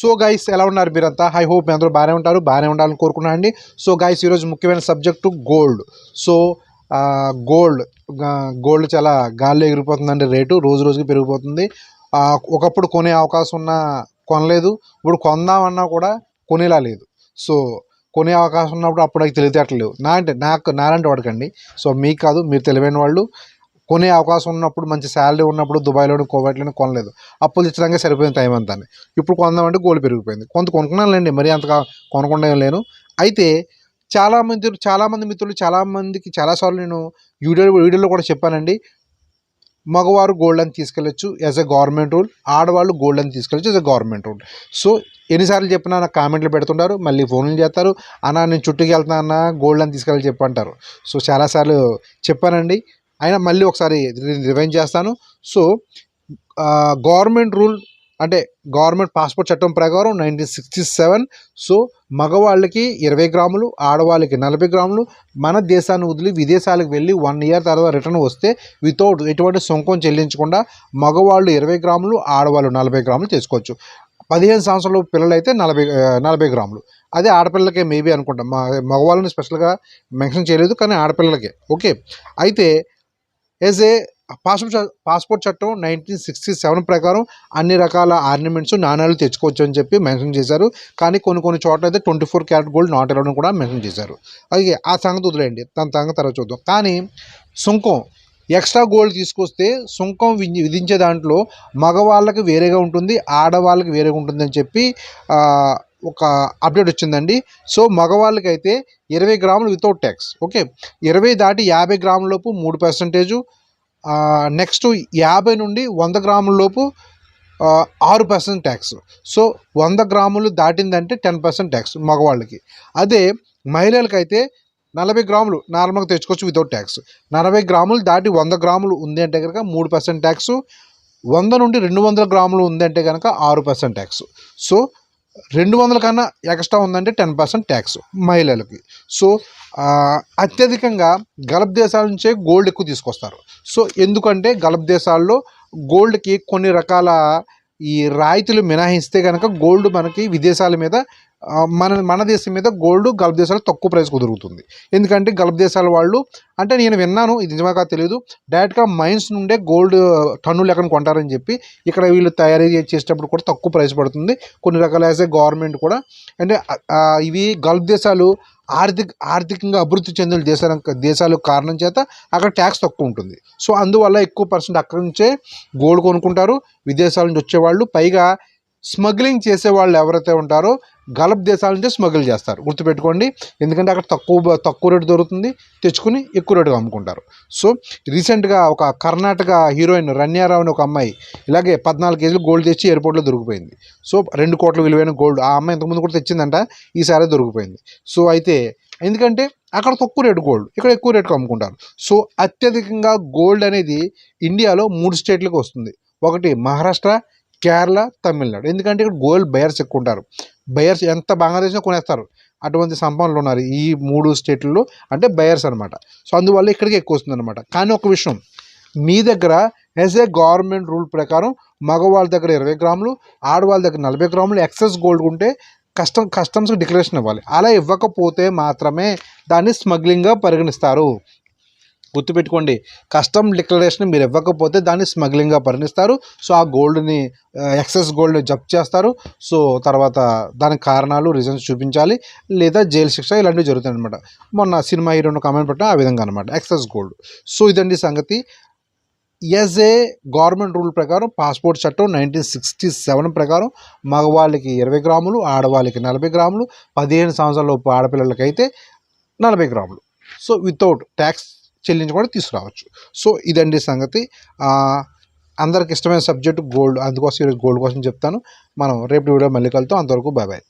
So guys ఎలా ఉన్నారు మీరంతా? ఐ హోప్ మీ అందరూ బాగానే ఉంటారు బాగానే ఉండాలని కోరుకున్నాను అండి సో గైస్ ఈరోజు ముఖ్యమైన subject gold so gold gold చాలా గాల్లో ఎగిరిపోతుందండి రేటు రోజు రోజుకి పెరిగిపోతుంది. ఒకప్పుడు కొనే అవకాశం ఉన్న కొనలేదు ఇప్పుడు కొందామన్నా కూడా కొనేలా లేదు. సో కొనే అవకాశం ఉన్నప్పుడు అప్పుడు నాకు తెలివితేటలు నా అంటే నాకు నాలాంటి వాడికండి. సో మీకు కాదు మీరు తెలివైన వాళ్ళు. కొనే అవకాశం ఉన్నప్పుడు మంచి శాలరీ ఉన్నప్పుడు దుబాయ్లోని కోవైట్లోని కొనలేదు. అప్పులు తెచ్చడానికి సరిపోయింది టైం అంతా ఇప్పుడు కొందామంటే గోల్డ్ పెరిగిపోయింది. కొంత కొనుక్కున్నానులేండి మరీ అంతగా కొనకుండా ఏం లేను. అయితే చాలామంది చాలామంది మిత్రులు చాలామందికి చాలాసార్లు నేను వీడియో వీడియోలో కూడా చెప్పానండి. మగవారు గోల్డ్ అని తీసుకెళ్ళచ్చు యాజ్ ఎ గవర్నమెంట్ రూల్. ఆడవాళ్ళు గోల్డ్ అని తీసుకెళ్ళచ్చు as a government rule. So ఎన్నిసార్లు చెప్పినా నాకు కామెంట్లు పెడుతుంటారు మళ్ళీ ఫోన్లు చేస్తారు. అన్న నేను చుట్టుకు వెళ్తానన్నా అన్న గోల్డ్ అని తీసుకెళ్ళి చెప్పంటారు సో చాలాసార్లు చెప్పానండి. అయినా మళ్ళీ ఒకసారి రివైన్ చేస్తాను. సో గవర్నమెంట్ రూల్ అంటే గవర్నమెంట్ పాస్పోర్ట్ చట్టం ప్రకారం నైన్టీన్ సిక్స్టీ సెవెన్ సో మగవాళ్ళకి ఇరవై గ్రాములు ఆడవాళ్ళకి నలభై గ్రాములు మన దేశాన్ని వదిలి విదేశాలకు వెళ్ళి వన్ ఇయర్ తర్వాత రిటర్న్ వస్తే వితౌట్ ఎటువంటి సుంకం చెల్లించకుండా మగవాళ్ళు ఇరవై గ్రాములు ఆడవాళ్ళు నలభై గ్రాములు తీసుకోవచ్చు పదిహేను సంవత్సరాలు పిల్లలైతే నలభై నలభై గ్రాములు. అదే ఆడపిల్లలకే మేబీ అనుకుంటాం. మా మగవాళ్ళని స్పెషల్గా మెన్షన్ చేయలేదు కానీ ఆడపిల్లలకే. ఓకే. అయితే యాజ్ ఏ పాస్పోర్ట్ చ- పాస్పోర్ట్ చట్టం నైన్టీన్ సిక్స్టీ సెవెన్ ప్రకారం అన్ని రకాల ఆర్నమెంట్స్ నాణ్యాలు తెచ్చుకోవచ్చు అని చెప్పి మెన్షన్ చేశారు. కానీ కొన్ని కొన్ని చోట్ల అయితే twenty four carat gold not allowed కూడా మెన్షన్ చేశారు. అలాగే ఆ సంగతి వదిలేయండి. తన సంగతి తర్వాత చూద్దాం. కానీ సుంకం ఎక్స్ట్రా గోల్డ్ తీసుకొస్తే సుంకం విధి- విధించే దాంట్లో మగవాళ్ళకి వేరేగా ఉంటుంది ఆడవాళ్ళకి వేరేగా ఉంటుంది అని చెప్పి ఒక అప్డేట్ వచ్చిందండి. సో మగవాళ్ళకి అయితే ఇరవై గ్రాములు వితౌట్ ట్యాక్స్ ఓకే? ఇరవై దాటి యాభై గ్రాములలోపు మూడు పర్సెంటేజు నెక్స్ట్ యాభై నుండి వంద గ్రాముల లోపు ఆరు పర్సెంట్ ట్యాక్స్ సో వంద గ్రాములు దాటిందంటే టెన్ పర్సెంట్ ట్యాక్స్ మగవాళ్ళకి. అదే మహిళలకైతే నలభై గ్రాములు నార్మల్గా తెచ్చుకోవచ్చు వితౌట్ ట్యాక్స్ నలభై గ్రాములు దాటి వంద గ్రాములు ఉంది అంటే కనుక మూడు పర్సెంట్ ట్యాక్స్ వంద నుండి రెండు వందల గ్రాములు ఉంది అంటే కనుక ఆరు పర్సెంట్ ట్యాక్స్ సో రెండు వందల కన్నా ఎక్స్ట్రా ఉందంటే టెన్ పర్సెంట్ ట్యాక్స్ మహిళలకి. సో అత్యధికంగా గల్ఫ్ దేశాల నుంచే గోల్డ్ ఎక్కువ తీసుకొస్తారు. సో ఎందుకంటే గల్ఫ్ దేశాల్లో గోల్డ్కి కొన్ని రకాల ఈ రాయితీలు మినహాయిస్తే కనుక గోల్డ్ మనకి విదేశాల మీద మన మన దేశం మీద గోల్డ్ గల్ఫ్ దేశాలు తక్కువ ప్రైస్ కుదురుతుంది. ఎందుకంటే గల్ఫ్ దేశాల వాళ్ళు అంటే నేను విన్నాను ఇది నిజమే కాదు తెలియదు డైరెక్ట్గా మైన్స్ నుండే గోల్డ్ టన్ను లెక్కన కొంటారని చెప్పి ఇక్కడ వీళ్ళు తయారీ చేసేటప్పుడు కూడా తక్కువ ప్రైస్ పడుతుంది. కొన్ని రకాల యాజ్ ఏ గవర్నమెంట్ కూడా అంటే ఇవి గల్ఫ్ దేశాలు ఆర్థిక ఆర్థికంగా అభివృద్ధి చెందిన దేశాల దేశాలకు కారణం చేత అక్కడ ట్యాక్స్ తక్కువ ఉంటుంది. సో అందువల్ల ఎక్కువ పర్సెంట్ అక్కడి నుంచే గోల్డ్ కొనుక్కుంటారు. విదేశాల నుంచి వచ్చేవాళ్ళు. పైగా స్మగ్లింగ్ చేసే వాళ్ళు ఎవరైతే ఉంటారో గల్ఫ్ దేశాల నుంచే స్మగిల్ చేస్తారు. గుర్తుపెట్టుకోండి. ఎందుకంటే అక్కడ తక్కువ తక్కువ రేటు దొరుకుతుంది. తెచ్చుకుని ఎక్కువ రేటుగా అమ్ముకుంటారు. సో రీసెంట్గా ఒక కర్ణాటక హీరోయిన్ రన్యారావు అని ఒక అమ్మాయి ఇలాగే పద్నాలుగు కేజీలు గోల్డ్ తెచ్చి ఎయిర్పోర్ట్లో దొరికిపోయింది. సో రెండు కోట్ల విలువైన గోల్డ్ ఆ అమ్మాయి ఇంతకుముందు కూడా తెచ్చిందంట. ఈసారి దొరికిపోయింది. సో అయితే ఎందుకంటే అక్కడ తక్కువ రేటు గోల్డ్ ఇక్కడ ఎక్కువ రేటుకు అమ్ముకుంటారు. సో అత్యధికంగా గోల్డ్ అనేది ఇండియాలో మూడు స్టేట్లకు వస్తుంది. ఒకటి మహారాష్ట్ర కేరళ తమిళనాడు. ఎందుకంటే ఇక్కడ గోల్డ్ బయర్స్ ఎక్కువ ఉంటారు బయర్స్ ఎంత బంగ్లాదేశ్లో కొనేస్తారు? అటువంటి సంపన్నులు ఉన్నారు ఈ మూడు స్టేట్లలో. అంటే బయర్స్ అనమాట సో అందువల్ల ఇక్కడికి ఎక్కువ వస్తుంది అనమాట కానీ ఒక విషయం. మీ దగ్గర యాజ్ ఏ గవర్నమెంట్ రూల్ ప్రకారం మగవాళ్ళ దగ్గర ఇరవై గ్రాములు ఆడవాళ్ళ దగ్గర నలభై గ్రాములు ఎక్సెస్ గోల్డ్ ఉంటే కస్టమ్ కస్టమ్స్కి డిక్లరేషన్ ఇవ్వాలి. అలా ఇవ్వకపోతే మాత్రమే దాన్ని స్మగ్లింగ్గా పరిగణిస్తారు. గుర్తుపెట్టుకోండి కస్టమ్ డిక్లరేషన్ మీరు ఇవ్వకపోతే దాన్ని స్మగ్లింగ్గా పరిణిస్తారు. సో ఆ గోల్డ్ని ఎక్సెస్ గోల్డ్ని జప్తు చేస్తారు. సో తర్వాత దానికి కారణాలు రీజన్స్ చూపించాలి. లేదా జైలు శిక్ష ఇలాంటివి జరుగుతాయి అనమాట మొన్న సినిమా హీరోను కామెంట్ పెట్టిన ఆ విధంగా అనమాట ఎక్సెస్ గోల్డ్ సో ఇదండి సంగతి. ఎస్ఏ ఏ గవర్నమెంట్ రూల్ ప్రకారం పాస్పోర్ట్ చట్టం నైన్టీన్ సిక్స్టీ సెవెన్ ప్రకారం మగవాళ్ళకి ఇరవై గ్రాములు ఆడవాళ్ళకి నలభై గ్రాములు పదిహేను సంవత్సరాలలోపు ఆడపిల్లలకైతే ఆడపిల్లలకి అయితే నలభై గ్రాములు. సో వితౌట్ ట్యాక్స్ చెల్లించకుండా తీసుకురావచ్చు. సో ఇదండి సంగతి. అందరికి ఇష్టమైన సబ్జెక్ట్ గోల్డ్. అందుకోసం ఈరోజు గోల్డ్ కోసం చెప్తాను. మనం రేపు వీడియో మళ్ళీ కలుతాం అంతవరకు బాయ్ బాయ్